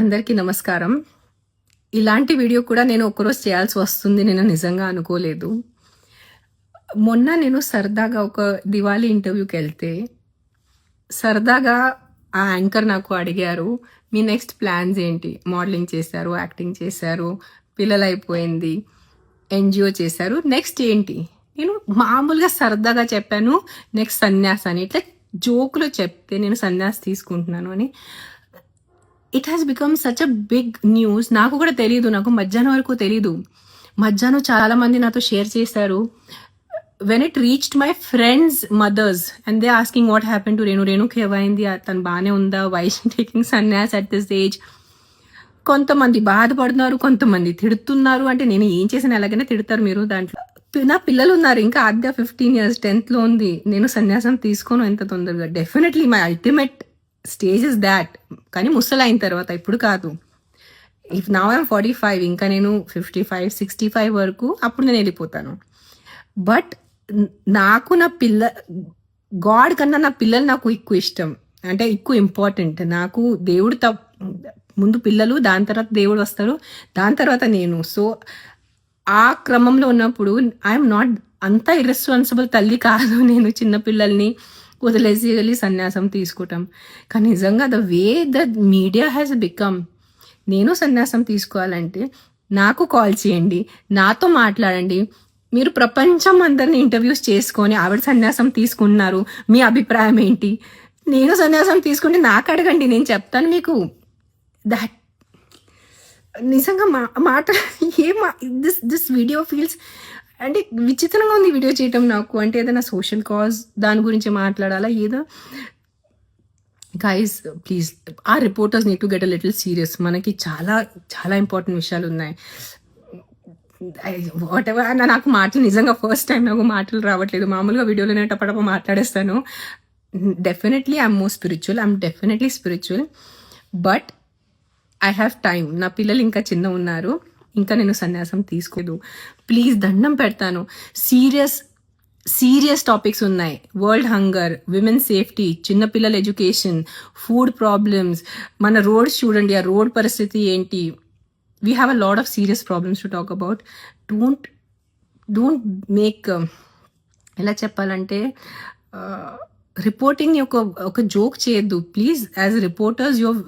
అందరికీ నమస్కారం. ఇలాంటి వీడియో కూడా నేను ఒకరోజు చేయాల్సి వస్తుంది నేను నిజంగా అనుకోలేదు. మొన్న నేను సరదాగా ఒక దివాళీ ఇంటర్వ్యూకి వెళ్తే సరదాగా ఆ యాంకర్ నాకు అడిగారు మీ నెక్స్ట్ ప్లాన్స్ ఏంటి? మోడలింగ్ చేశారు యాక్టింగ్ చేశారు పిల్లలు అయిపోయింది ఎన్జిఓ చేశారు నెక్స్ట్ ఏంటి? నేను మామూలుగా సరదాగా చెప్పాను నెక్స్ట్ సన్యాస్ అని. ఇట్లా జోకులో చెప్తే నేను సన్యాస్ తీసుకుంటున్నాను అని. It has become such a big news నాకు కూడా తెలియదు నాకు మధ్యాహ్నం వరకు తెలీదు. మధ్యాహ్నం చాలా మంది నాతో షేర్ చేశారు. When it reached my friends mothers and they asking what happen to Renu రేణుకి ఏమైంది తను బాగానే ఉందా why's taking sanyas at this age కొంతమంది బాధపడుతున్నారు కొంతమంది తిడుతున్నారు. అంటే నేను ఏం చేసిన ఎలాగైనా తిడతారు మీరు దాంట్లో. నా పిల్లలు ఉన్నారు ఇంకా ఆద్య ఫిఫ్టీన్ ఇయర్స్ టెన్త్లో ఉంది. నేను సన్యాసం తీసుకోను ఎంత తొందరగా. Definitely my ultimate stage is that కానీ ముసలు అయిన తర్వాత ఇప్పుడు కాదు. ఇఫ్ నా ఐమ్ ఫార్టీ ఫైవ్ ఇంకా నేను ఫిఫ్టీ ఫైవ్ సిక్స్టీ ఫైవ్ వరకు అప్పుడు నేను వెళ్ళిపోతాను. బట్ నాకు నా పిల్ల గాడ్ కన్నా నా పిల్లలు నాకు ఎక్కువ ఇష్టం. అంటే ఎక్కువ ఇంపార్టెంట్ నాకు దేవుడు త ముందు పిల్లలు దాని తర్వాత దేవుడు వస్తారు దాని తర్వాత నేను. సో ఆ క్రమంలో ఉన్నప్పుడు ఐఎమ్ నాట్ అంత ఇర్రెస్పాన్సిబుల్ తల్లి కాదు. నేను చిన్నపిల్లల్ని వదిలేసి వెళ్ళి సన్యాసం తీసుకుంటాం. కానీ నిజంగా the way the media has become నేను సన్యాసం తీసుకోవాలంటే నాకు కాల్ చేయండి నాతో మాట్లాడండి. మీరు ప్రపంచం అందరిని ఇంటర్వ్యూస్ చేసుకొని ఆవిడ సన్యాసం తీసుకున్నారు మీ అభిప్రాయం ఏంటి? నేను సన్యాసం తీసుకుంటే నాకు అడగండి నేను చెప్తాను మీకు. దట్ నిజంగా మా మాట ఏ మా దిస్ దిస్ వీడియో ఫీల్స్ అంటే విచిత్రంగా ఉంది వీడియో చేయటం నాకు. అంటే ఏదైనా సోషల్ కాజ్ దాని గురించి మాట్లాడాలా? ఏదో? Guys please uh reporters need to get a little serious మనకి చాలా చాలా ఇంపార్టెంట్ విషయాలు ఉన్నాయి. వాట్ ఎవర్ నాకు మాటలు నిజంగా ఫస్ట్ టైం నాకు మాటలు రావట్లేదు. మామూలుగా వీడియోలోనే నేను టపటప మాట్లాడేస్తాను. Definitely I'm more spiritual I'm definitely spiritual but I have time నా పిల్లలు ఇంకా చిన్న ఉన్నారు. ఇంకా నేను సన్యాసం తీసుకోదు ప్లీజ్ దండం పెడతాను. సీరియస్ సీరియస్ టాపిక్స్ ఉన్నాయి. వరల్డ్ హంగర్ విమెన్ సేఫ్టీ చిన్నపిల్లల ఎడ్యుకేషన్ ఫుడ్ ప్రాబ్లమ్స్ మన రోడ్స్ చూడండి ఆ రోడ్ పరిస్థితి ఏంటి? We have a lot of serious problems to talk about don't don't make ఎలా చెప్పాలంటే uh, రిపోర్టింగ్ ఒక ఒక జోక్ చేయొద్దు. Please as reporters your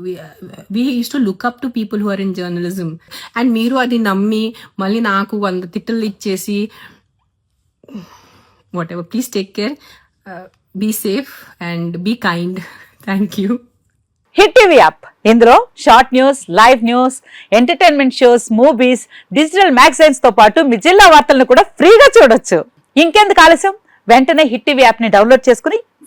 we use to look up to people who are in journalism and మీరు అది నమ్మి మళ్ళీ నాకు వంద తిట్టలు ఇచ్చేసి whatever please take care be safe and be kind thank you hit TV app ఇందులో short news live news entertainment shows movies digital మ్యాగజైన్స్తో పాటు మీ జిల్లా వార్తలను కూడా ఫ్రీగా చూడొచ్చు. ఇంకెందుకు ఆలస్యం? వెంటనే హిట్ టీవీ యాప్ని డౌన్లోడ్ చేసుకుని